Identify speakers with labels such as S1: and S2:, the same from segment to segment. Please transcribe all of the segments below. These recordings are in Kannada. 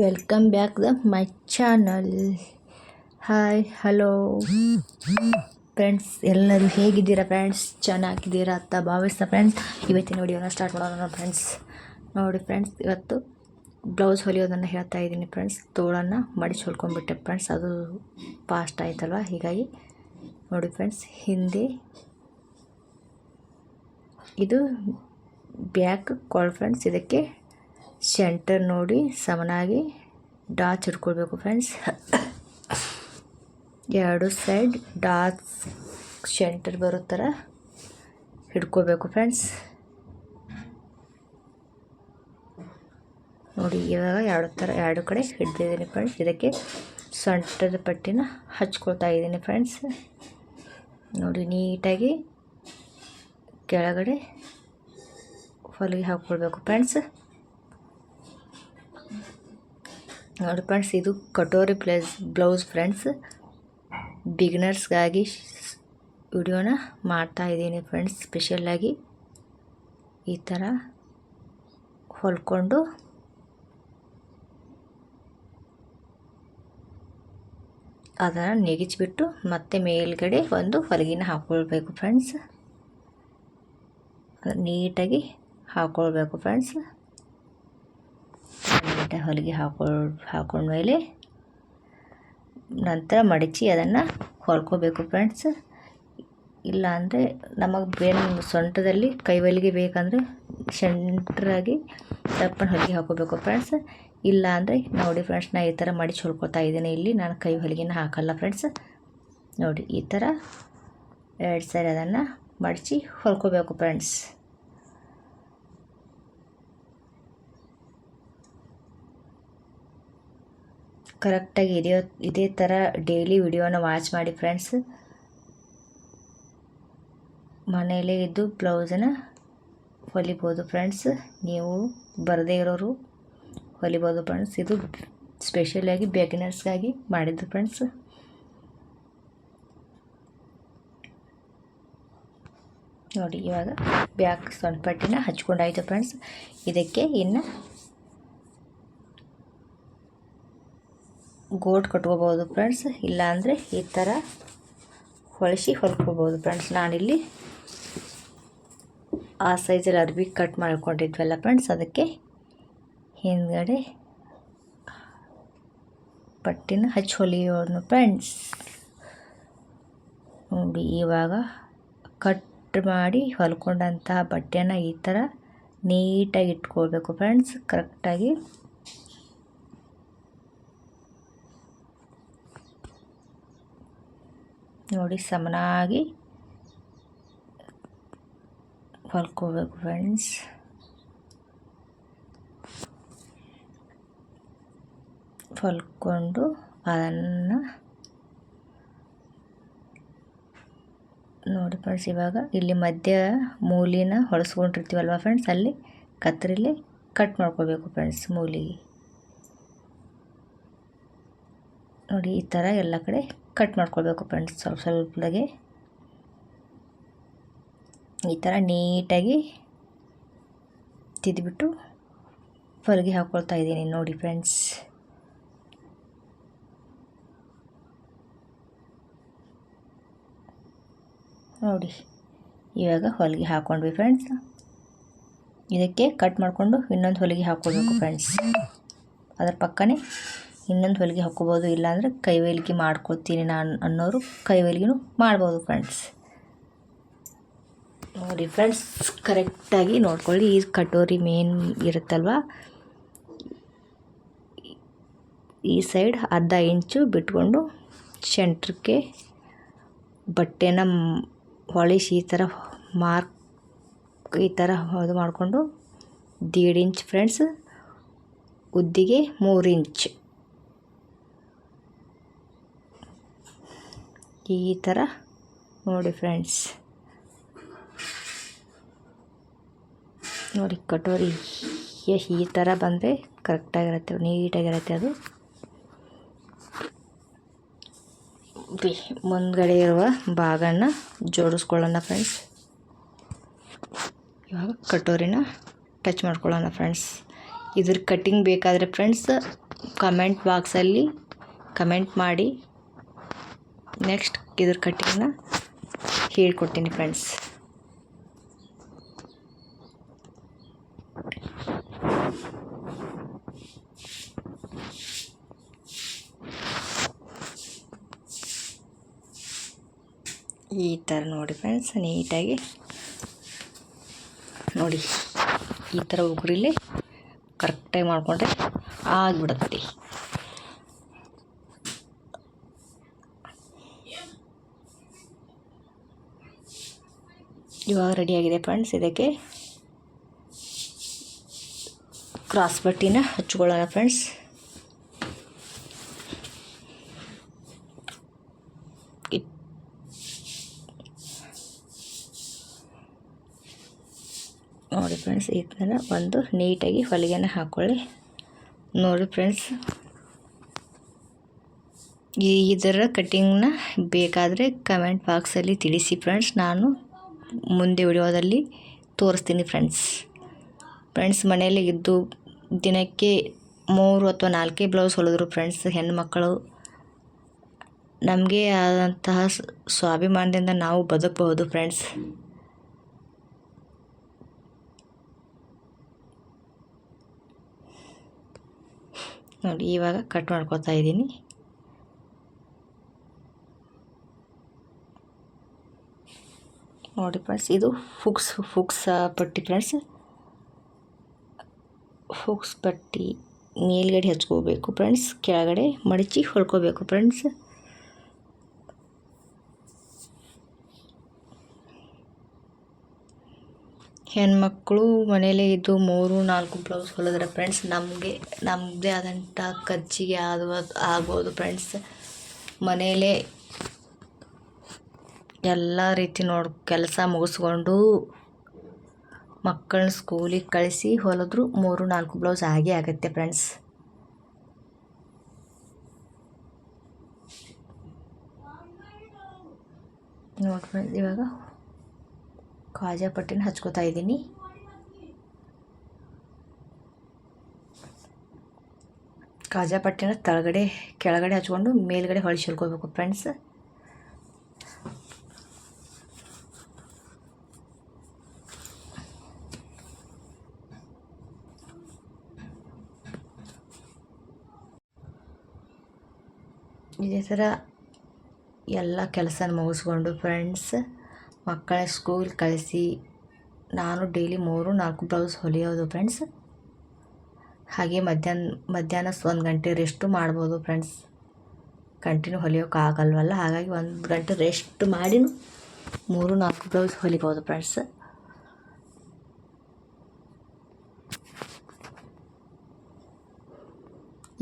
S1: Welcome back the my channel hi hello friends ಎಲ್ಲರೂ ಹೇಗಿದ್ದೀರಾ ಫ್ರೆಂಡ್ಸ್ ಚೆನ್ನಾಗಿದ್ದೀರಾ ಅಂತ ಭಾವಿಸ್ತಾ ಫ್ರೆಂಡ್ಸ್ ಇವತ್ತಿನ ವಿಡಿಯೋನ ಸ್ಟಾರ್ಟ್ ಮಾಡೋಣ ಫ್ರೆಂಡ್ಸ್ ನೋಡಿ ಫ್ರೆಂಡ್ಸ್ ಇವತ್ತು ಬ್ಲೌಸ್ ಹೊಲಿಯೋದನ್ನು ಹೇಳ್ತಾ ಇದ್ದೀನಿ ಫ್ರೆಂಡ್ಸ್ ತೋಳನ್ನು ಮಡಿಸಿ ಹೊಲ್ಕೊಂಡ್ಬಿಟ್ಟೆ ಫ್ರೆಂಡ್ಸ್ ಅದು ಫಾಸ್ಟ್ ಆಯ್ತಲ್ವ? ಹೀಗಾಗಿ ನೋಡಿ ಫ್ರೆಂಡ್ಸ್ ಹಿಂದೆ ಇದು ಬ್ಯಾಕ್ ಕಾಲ್ ಫ್ರೆಂಡ್ಸ್ ಇದಕ್ಕೆ ಸೆಂಟರ್ ನೋಡಿ ಸಮನಾಗಿ ಡಾಚ್ ಹಿಡ್ಕೊಳ್ಬೇಕು ಫ್ರೆಂಡ್ಸ್. ಎರಡು ಸೈಡ್ ಡಾಚ್ ಸೆಂಟರ್ ಬರೋ ಥರ ಹಿಡ್ಕೋಬೇಕು ಫ್ರೆಂಡ್ಸ್. ನೋಡಿ, ಇವಾಗ ಎರಡು ಥರ, ಎರಡು ಕಡೆ ಹಿಡ್ದಿದ್ದೀನಿ ಫ್ರೆಂಡ್ಸ್. ಇದಕ್ಕೆ ಸೊಂಟದ ಪಟ್ಟಿನ ಹಚ್ಕೊಳ್ತಾ ಇದ್ದೀನಿ ಫ್ರೆಂಡ್ಸ್. ನೋಡಿ, ನೀಟಾಗಿ ಕೆಳಗಡೆ ಹೊಲಿಗೆ ಹಾಕ್ಕೊಳ್ಬೇಕು ಫ್ರೆಂಡ್ಸ್. ನೋಡಿ ಫ್ರೆಂಡ್ಸ್, ಇದು ಕಟೋರಿ ಪ್ಲೇಸ್ ಬ್ಲೌಸ್ ಫ್ರೆಂಡ್ಸ್. ಬಿಗಿನರ್ಸ್ಗಾಗಿ ವಿಡಿಯೋನ ಮಾಡ್ತಾ ಇದ್ದೀನಿ ಫ್ರೆಂಡ್ಸ್ ಸ್ಪೆಷಲ್ಲಾಗಿ ಈ ಥರ ಹೊಲ್ಕೊಂಡು. ಅದನ್ನು ನೆಗಿಚ್ಬಿಟ್ಟು ಮತ್ತೆ ಮೇಲ್ಗಡೆ ಒಂದು ಹೊಲಿಗೆನ ಹಾಕ್ಕೊಳ್ಬೇಕು ಫ್ರೆಂಡ್ಸ್. ನೀಟಾಗಿ ಹಾಕ್ಕೊಳ್ಬೇಕು ಫ್ರೆಂಡ್ಸ್. ನೀಟಾಗಿ ಹೊಲಿಗೆ ಹಾಕೊಳ್ ಹಾಕೊಂಡ್ಮೇಲೆ ನಂತರ ಮಡಚಿ ಅದನ್ನು ಹೊಲ್ಕೋಬೇಕು ಫ್ರೆಂಡ್ಸ್ ಇಲ್ಲ ಅಂದರೆ ನಮಗೆ ಬೇರೆ ಸೊಂಟದಲ್ಲಿ ಕೈ ಹೊಲಿಗೆ ಬೇಕಂದರೆ ಸೆಂಟ್ರಾಗಿ ದಪ್ಪನ ಹೊಲಿಗೆ ಹಾಕೋಬೇಕು ಫ್ರೆಂಡ್ಸ್ ಇಲ್ಲ ಅಂದರೆ ನೋಡಿ ಫ್ರೆಂಡ್ಸ್ ನಾನು ಈ ಥರ ಮಡಿಚಿ ಹೊಲ್ಕೊತಾ ಇದ್ದೀನಿ ಇಲ್ಲಿ. ನಾನು ಕೈ ಹೊಲಿಗೆನ ಹಾಕಲ್ಲ ಫ್ರೆಂಡ್ಸ್ ನೋಡಿ ಈ ಥರ ಎರಡು ಸರಿ ಅದನ್ನು ಮಡಚಿ ಹೊಲ್ಕೋಬೇಕು ಫ್ರೆಂಡ್ಸ್ ಕರೆಕ್ಟಾಗಿ ಇದೆಯೋ, ಇದೇ ಥರ ಡೈಲಿ ವಿಡಿಯೋನ ವಾಚ್ ಮಾಡಿ ಫ್ರೆಂಡ್ಸ್ ಮನೆಯಲ್ಲೇ ಇದ್ದು ಬ್ಲೌಸನ್ನು ಹೊಲಿಬೋದು ಫ್ರೆಂಡ್ಸ್ ನೀವು ಬರದೇ ಇರೋರು ಹೊಲಿಬೋದು ಫ್ರೆಂಡ್ಸ್ ಇದು ಸ್ಪೆಷಲಾಗಿ ಬಿಗಿನರ್ಸ್ಗಾಗಿ ಮಾಡಿದ್ದು ಫ್ರೆಂಡ್ಸ್ ನೋಡಿ ಇವಾಗ ಬ್ಯಾಕ್ ಸೊನ್ಪಟ್ಟಿನ ಹಚ್ಕೊಂಡಾಯಿತು ಫ್ರೆಂಡ್ಸ್ ಇದಕ್ಕೆ ಇನ್ನು ಗೋಟ್ ಕಟ್ಕೋಬೋದು ಫ್ರೆಂಡ್ಸ್. ಇಲ್ಲಾಂದರೆ ಈ ಥರ ಹೊಳಿಸಿ ಹೊಲ್ಕೋಬೋದು ಫ್ರೆಂಡ್ಸ್. ನಾನಿಲ್ಲಿ ಆ ಸೈಜಲ್ಲಿ ಅರ್ಬಿ ಕಟ್ ಮಾಡ್ಕೊಂಡಿದ್ವಲ್ಲ ಫ್ರೆಂಡ್ಸ್. ಅದಕ್ಕೆ ಹಿಂದ್ಗಡೆ ಪಟ್ಟಿನ ಹಚ್ಚಿ ಹೊಲಿಯೋನು ಫ್ರೆಂಡ್ಸ್. ನೋಡಿ, ಇವಾಗ ಕಟ್ ಮಾಡಿ ಹೊಲ್ಕೊಂಡಂತಹ ಬಟ್ಟೆನ ಈ ಥರ ನೀಟಾಗಿ ಇಟ್ಕೊಳ್ಬೇಕು ಫ್ರೆಂಡ್ಸ್. ಕರೆಕ್ಟಾಗಿ ನೋಡಿ, ಸಮನಾಗಿ ಹೊಲ್ಕೋಬೇಕು ಫ್ರೆಂಡ್ಸ್ ಹೊಲ್ಕೊಂಡು ಅದನ್ನು ನೋಡಿ ಫ್ರೆಂಡ್ಸ್ ಇವಾಗ ಇಲ್ಲಿ ಮಧ್ಯ ಮೂಲಿನ ಹೊಳಸ್ಕೊಂಡಿರ್ತೀವಲ್ವ ಫ್ರೆಂಡ್ಸ್ ಅಲ್ಲಿ ಕತ್ತರಿಲಿ ಕಟ್ ಮಾಡ್ಕೋಬೇಕು ಫ್ರೆಂಡ್ಸ್ ಮೂಲಿಗೆ. ನೋಡಿ, ಈ ಥರ ಎಲ್ಲ ಕಡೆ ಕಟ್ ಮಾಡ್ಕೊಳ್ಬೇಕು ಫ್ರೆಂಡ್ಸ್ ಸ್ವಲ್ಪ ಸ್ವಲ್ಪದಾಗೆ. ಈ ಥರ ನೀಟಾಗಿ ತಿದ್ದುಬಿಟ್ಟು ಹೊಲಿಗೆ ಹಾಕ್ಕೊಳ್ತಾ ಇದ್ದೀನಿ ನೋಡಿ ಫ್ರೆಂಡ್ಸ್. ನೋಡಿ, ಇವಾಗ ಹೊಲಿಗೆ ಹಾಕ್ಕೊಂಡ್ವಿ ಫ್ರೆಂಡ್ಸ್. ಇದಕ್ಕೆ ಕಟ್ ಮಾಡಿಕೊಂಡು ಇನ್ನೊಂದು ಹೊಲಿಗೆ ಹಾಕ್ಕೊಳ್ಬೇಕು ಫ್ರೆಂಡ್ಸ್. ಅದರ ಪಕ್ಕನೇ ಇನ್ನೊಂದು ಹೊಲಿಗೆ ಹಾಕ್ಕೋಬೋದು, ಇಲ್ಲಾಂದರೆ ಕೈ ಹೊಲಿಗೆ ಮಾಡ್ಕೊತೀನಿ ನಾನು ಅನ್ನೋರು ಕೈ ಹೊಲಿಗೆನೂ ಮಾಡ್ಬೋದು ಫ್ರೆಂಡ್ಸ್ ನೋಡಿ ಫ್ರೆಂಡ್ಸ್ ಕರೆಕ್ಟಾಗಿ ನೋಡ್ಕೊಳ್ಳಿ, ಈ ಕಟೋರಿ ಮೇನ್ ಇರುತ್ತಲ್ವ? ಈ ಸೈಡ್ ಅರ್ಧ ಇಂಚು ಬಿಟ್ಕೊಂಡು ಸೆಂಟ್ರಕ್ಕೆ ಬಟ್ಟೆನ ಹೊಳಿಸಿ ಈ ಥರ ಮಾರ್ಕ್ ಈ ಥರ ಇದು ಮಾಡಿಕೊಂಡು, ದೀಡ್ ಇಂಚ್ ಫ್ರೆಂಡ್ಸ್ ಉದ್ದಿಗೆ ಮೂರು ಇಂಚ್ ಈ ಥರ ನೋಡಿ ಫ್ರೆಂಡ್ಸ್ ನೋಡಿ ಕಟೋರಿ ಈ ಥರ ಬಂದರೆ ಕರೆಕ್ಟಾಗಿರುತ್ತೆ ನೀಟಾಗಿರುತ್ತೆ ಅದು. ಮುಂದ್ಗಡೆ ಇರುವ ಭಾಗನ ಜೋಡಿಸ್ಕೊಳ್ಳೋಣ ಫ್ರೆಂಡ್ಸ್ ಇವಾಗ ಕಟೋರಿನ ಟಚ್ ಮಾಡ್ಕೊಳ್ಳೋಣ ಫ್ರೆಂಡ್ಸ್ ಇದ್ರ ಕಟ್ಟಿಂಗ್ ಬೇಕಾದರೆ ಫ್ರೆಂಡ್ಸ್ ಕಮೆಂಟ್ ಬಾಕ್ಸಲ್ಲಿ ಕಮೆಂಟ್ ಮಾಡಿ. ನೆಕ್ಸ್ಟ್ ಇದ್ರ ಕಟ್ಟಿಂಗ್ನ ಹೇಳ್ಕೊಡ್ತೀನಿ ಫ್ರೆಂಡ್ಸ್ ಈ ಥರ ನೋಡಿ ಫ್ರೆಂಡ್ಸ್ ನೀಟಾಗಿ. ನೋಡಿ, ಈ ಥರ ಉಗುರಿಲಿ ಕರೆಕ್ಟಾಗಿ ಮಾಡಿಕೊಂಡ್ರೆ ಆಗಿಬಿಡುತ್ತೆ. ಇವಾಗ ರೆಡಿಯಾಗಿದೆ ಫ್ರೆಂಡ್ಸ್ ಇದಕ್ಕೆ ಕ್ರಾಸ್ ಬಟ್ಟಿನ ಹಚ್ಕೊಳ್ಳೋಣ ಫ್ರೆಂಡ್ಸ್ ನೋಡಿ ಫ್ರೆಂಡ್ಸ್ ಈ ಥರ ಒಂದು ನೀಟಾಗಿ ಹೊಲಿಗೆನ ಹಾಕ್ಕೊಳ್ಳಿ ನೋಡಿ ಫ್ರೆಂಡ್ಸ್ ಈ ಇದರ ಕಟ್ಟಿಂಗ್ನ ಬೇಕಾದರೆ ಕಮೆಂಟ್ ಬಾಕ್ಸಲ್ಲಿ ತಿಳಿಸಿ ಫ್ರೆಂಡ್ಸ್ ನಾನು ಮುಂದೆ ವಿಡಿಯೋದಲ್ಲಿ ತೋರಿಸ್ತೀನಿ ಫ್ರೆಂಡ್ಸ್. ಫ್ರೆಂಡ್ಸ್, ಮನೆಯಲ್ಲಿ ಇದ್ದು ದಿನಕ್ಕೆ ಮೂರು ಅಥವಾ ನಾಲ್ಕೇ ಬ್ಲೌಸ್ ಹೊಲಿದ್ರು ಫ್ರೆಂಡ್ಸ್ ಹೆಣ್ಣುಮಕ್ಕಳು ನಮಗೆ ಆದಂತಹ ಸ್ವಾಭಿಮಾನದಿಂದ ನಾವು ಬದುಕಬಹುದು ಫ್ರೆಂಡ್ಸ್. ನೋಡಿ, ಇವಾಗ ಕಟ್ ಮಾಡ್ಕೊತಾ ಇದ್ದೀನಿ. ನೋಡಿ ಫ್ರೆಂಡ್ಸ್, ಇದು ಫುಕ್ಸ್ ಫುಕ್ಸ್ ಪಟ್ಟಿ ಫ್ರೆಂಡ್ಸ್. ಫುಕ್ಸ್ ಪಟ್ಟಿ ಮೇಲ್ಗಡೆ ಹಚ್ಕೋಬೇಕು ಫ್ರೆಂಡ್ಸ್, ಕೆಳಗಡೆ ಮಡಚಿ ಹೊಳ್ಕೋಬೇಕು ಫ್ರೆಂಡ್ಸ್. ಹೆಣ್ಮಕ್ಕಳು ಮನೇಲೇ ಇದ್ದು ಮೂರು, ನಾಲ್ಕು ಬ್ಲೌಸ್ ಹೊಲಿದ್ರೆ ಫ್ರೆಂಡ್ಸ್ ನಮಗೆ ನಮ್ಮದೇ ಆದಂಥ ಖರ್ಚಿಗೆ ಆಗುವ ಆಗ್ಬೋದು ಫ್ರೆಂಡ್ಸ್. ಮನೇಲೇ ಎಲ್ಲ ರೀತಿ ನೋಡಿ, ಕೆಲಸ ಮುಗಿಸ್ಕೊಂಡು ಮಕ್ಕಳನ್ನ ಸ್ಕೂಲಿಗೆ ಕಳಿಸಿ ಹೊಲಿದ್ರು ಮೂರು ನಾಲ್ಕು ಬ್ಲೌಸ್ ಆಗೇ ಆಗುತ್ತೆ ಫ್ರೆಂಡ್ಸ್ ನೋಡಿ ಫ್ರೆಂಡ್ಸ್ ಇವಾಗ ಕಾಜಾ ಪಟ್ಟಿನ ಹಚ್ಕೋತಾ ಇದ್ದೀನಿ. ಕಾಜಾ ಪಟ್ಟಿನ ತಳಗಡೆ, ಕೆಳಗಡೆ ಹಚ್ಕೊಂಡು ಮೇಲ್ಗಡೆ ಹೊಲ್ಕೋಬೇಕು ಫ್ರೆಂಡ್ಸ್ ಇದೇ ಥರ ಎಲ್ಲ ಕೆಲಸ ಮುಗಿಸ್ಕೊಂಡು ಫ್ರೆಂಡ್ಸ್ ಮಕ್ಕಳ ಸ್ಕೂಲ್ ಕಳಿಸಿ, ನಾನು ಡೈಲಿ ಮೂರು, ನಾಲ್ಕು ಬ್ಲೌಸ್ ಹೊಲಿಯೋದು ಫ್ರೆಂಡ್ಸ್ ಹಾಗೆ ಮಧ್ಯಾಹ್ನ ಮಧ್ಯಾಹ್ನ ಒಂದು ಗಂಟೆ ರೆಸ್ಟು ಮಾಡ್ಬೋದು ಫ್ರೆಂಡ್ಸ್ ಕಂಟಿನ್ಯೂ ಹೊಲಿಯೋಕ್ಕಾಗಲ್ವಲ್ಲ ಹಾಗಾಗಿ ಒಂದು ಗಂಟೆ ರೆಸ್ಟ್ ಮಾಡಿ ಮೂರು, ನಾಲ್ಕು ಬ್ಲೌಸ್ ಹೊಲಿಬೋದು ಫ್ರೆಂಡ್ಸ್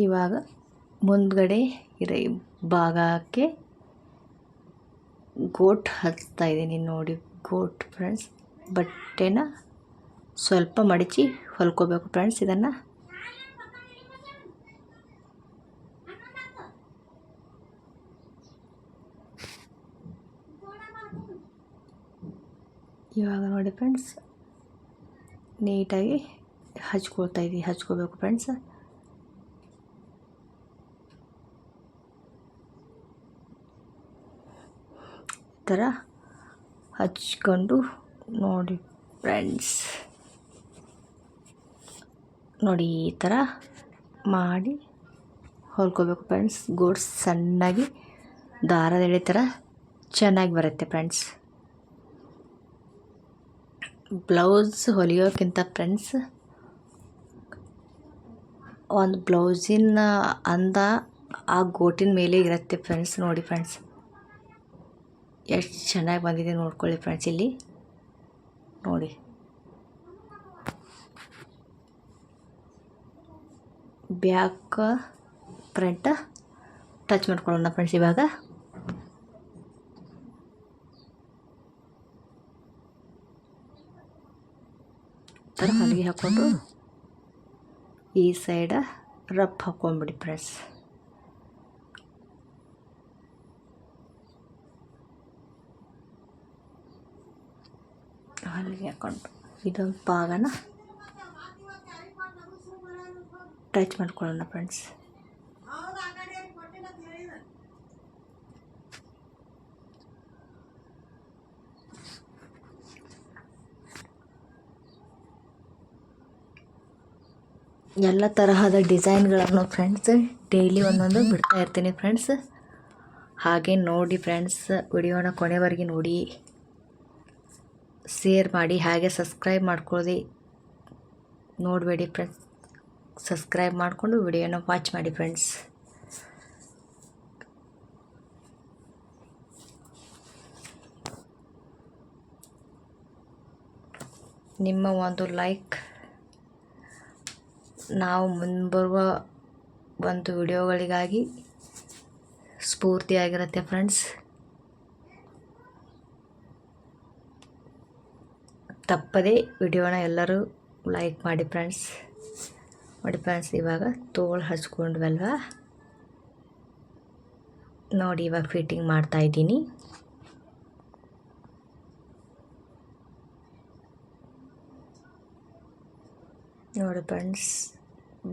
S1: ಇವಾಗ ಮುಂದ್ಗಡೆ ಇರೋ ಭಾಗಕ್ಕೆ ಗೋಟ್ ಹಚ್ತಾ ಇದ್ದೀನಿ ನೋಡಿ ಗೋಟ್ ಫ್ರೆಂಡ್ಸ್ ಬಟ್ಟೆನ ಸ್ವಲ್ಪ ಮಡಚಿ ಹೊಲ್ಕೋಬೇಕು ಫ್ರೆಂಡ್ಸ್ ಇದನ್ನು. ಇವಾಗ ನೋಡಿ ಫ್ರೆಂಡ್ಸ್ ನೀಟಾಗಿ ಹಚ್ಕೊಳ್ತಾ ಇದ್ದೀವಿ ಹಚ್ಕೋಬೇಕು ಫ್ರೆಂಡ್ಸ್ ಥರ ಹಚ್ಕೊಂಡು ನೋಡಿ ಫ್ರೆಂಡ್ಸ್. ನೋಡಿ ಈ ಥರ ಮಾಡಿ ಹೊಲ್ಕೋಬೇಕು ಫ್ರೆಂಡ್ಸ್. ಗೋಡ್ಸ್ ಸಣ್ಣಾಗಿ, ದಾರದ ಎಳೆ ಥರ ಚೆನ್ನಾಗಿ ಬರುತ್ತೆ ಫ್ರೆಂಡ್ಸ್. ಬ್ಲೌಸ್ ಹೊಲಿಯೋಕ್ಕಿಂತ ಫ್ರೆಂಡ್ಸ್, ಒಂದು ಬ್ಲೌಸಿನ ಅಂದ ಆ ಗೋಟಿನ ಮೇಲೆ ಇರುತ್ತೆ ಫ್ರೆಂಡ್ಸ್. ನೋಡಿ ಫ್ರೆಂಡ್ಸ್. ಎಷ್ಟು ಚೆನ್ನಾಗಿ ಬಂದಿದೆ ನೋಡ್ಕೊಳ್ಳಿ ಫ್ರೆಂಡ್ಸ್ ಇಲ್ಲಿ. ನೋಡಿ. ಬ್ಯಾಕ್ ಫ್ರಂಟ್ ಟಚ್ ಮಾಡ್ಕೊಳ್ಳೋಣ ಫ್ರೆಂಡ್ಸ್ ಇವಾಗ. ಹೊಲಿಗೆ ಹಾಕ್ಕೊಂಡು ಈ ಸೈಡ ರಫ್ ಹಾಕ್ಕೊಂಬಿಡಿ ಫ್ರೆಂಡ್ಸ್ ಹಲ್ಲಿಗೆ ಹಾಕ್ಕೊಂಡು ಇದೊಂದು ಭಾಗನ ಟಚ್ ಮಾಡ್ಕೊಳ್ಳೋಣ ಫ್ರೆಂಡ್ಸ್. ಎಲ್ಲ ತರಹದ ಡಿಸೈನ್ಗಳನ್ನು ಫ್ರೆಂಡ್ಸ್, ಡೈಲಿ ಒಂದೊಂದು ಬಿಡ್ತಾ ಇರ್ತೀನಿ ಫ್ರೆಂಡ್ಸ್. ಹಾಗೆ ನೋಡಿ ಫ್ರೆಂಡ್ಸ್, ವಿಡಿಯೋನ ಕೊನೆವರೆಗೆ ನೋಡಿ. ಶೇರ್ ಮಾಡಿ, ಹಾಗೆ ಸಬ್ಸ್ಕ್ರೈಬ್ ಮಾಡ್ಕೊಳ್ಳಿ ನೋಡಬೇಡಿ ಫ್ರೆಂಡ್ಸ್ ಸಬ್ಸ್ಕ್ರೈಬ್ ಮಾಡಿಕೊಂಡು ವಿಡಿಯೋನ ವಾಚ್ ಮಾಡಿ ಫ್ರೆಂಡ್ಸ್ ನಿಮ್ಮ ಒಂದು ಲೈಕ್ ನಾವು ಮುಂಬರುವ ಒಂದು ವಿಡಿಯೋಗಳಿಗಾಗಿ ಸ್ಫೂರ್ತಿಯಾಗಿರುತ್ತೆ ಫ್ರೆಂಡ್ಸ್ ತಪ್ಪದೇ ವಿಡಿಯೋನ ಎಲ್ಲರೂ ಲೈಕ್ ಮಾಡಿ ಫ್ರೆಂಡ್ಸ್ ನೋಡಿ ಫ್ರೆಂಡ್ಸ್ ಇವಾಗ ತೋಳು ಹಚ್ಕೊಂಡ್ವಲ್ವಾ? ನೋಡಿ ಇವಾಗ ಫಿಟ್ಟಿಂಗ್ ಮಾಡ್ತಾ ಇದ್ದೀನಿ. ನೋಡಿ ಫ್ರೆಂಡ್ಸ್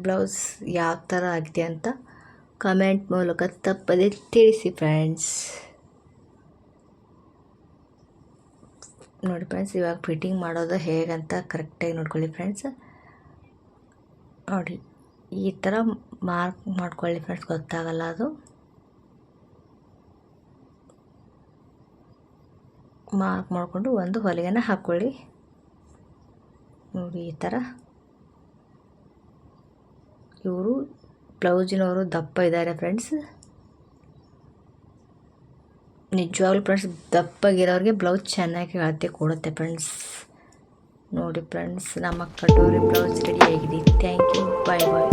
S1: ಬ್ಲೌಸ್ ಯಾವ ಥರ ಆಗಿದೆ ಅಂತ ಕಮೆಂಟ್ ಮೂಲಕ ತಪ್ಪದೇ ತಿಳಿಸಿ ಫ್ರೆಂಡ್ಸ್ ನೋಡಿ ಫ್ರೆಂಡ್ಸ್ ಇವಾಗ ಫಿಟ್ಟಿಂಗ್ ಮಾಡೋದು ಹೇಗಂತ ಕರೆಕ್ಟಾಗಿ ನೋಡ್ಕೊಳ್ಳಿ ಫ್ರೆಂಡ್ಸ್ ನೋಡಿ, ಈ ಥರ ಮಾರ್ಕ್ ಮಾಡ್ಕೊಳ್ಳಿ ಫ್ರೆಂಡ್ಸ್ ಗೊತ್ತಾಗಲ್ಲ ಅದು. ಮಾರ್ಕ್ ಮಾಡಿಕೊಂಡು ಒಂದು ಹೊಲಿಗೆನ ಹಾಕ್ಕೊಳ್ಳಿ ನೋಡಿ ಈ ಥರ ಇವರು ಬ್ಲೌಸಿನವರು ದಪ್ಪ ಇದ್ದಾರೆ ಫ್ರೆಂಡ್ಸ್ ನಿಜವಾಗ್ಲೂ ಫ್ರೆಂಡ್ಸ್ ದಪ್ಪಗಿರೋರಿಗೆ ಬ್ಲೌಸ್ ಚೆನ್ನಾಗಿ ಅಳತೆ ಕೊಡುತ್ತೆ ಫ್ರೆಂಡ್ಸ್ ನೋಡಿ ಫ್ರೆಂಡ್ಸ್ ನಮ್ಮ ಕಟೋರಿ ಬ್ಲೌಸ್ ರೆಡಿ ಆಗಿದೆ. Thank you bye bye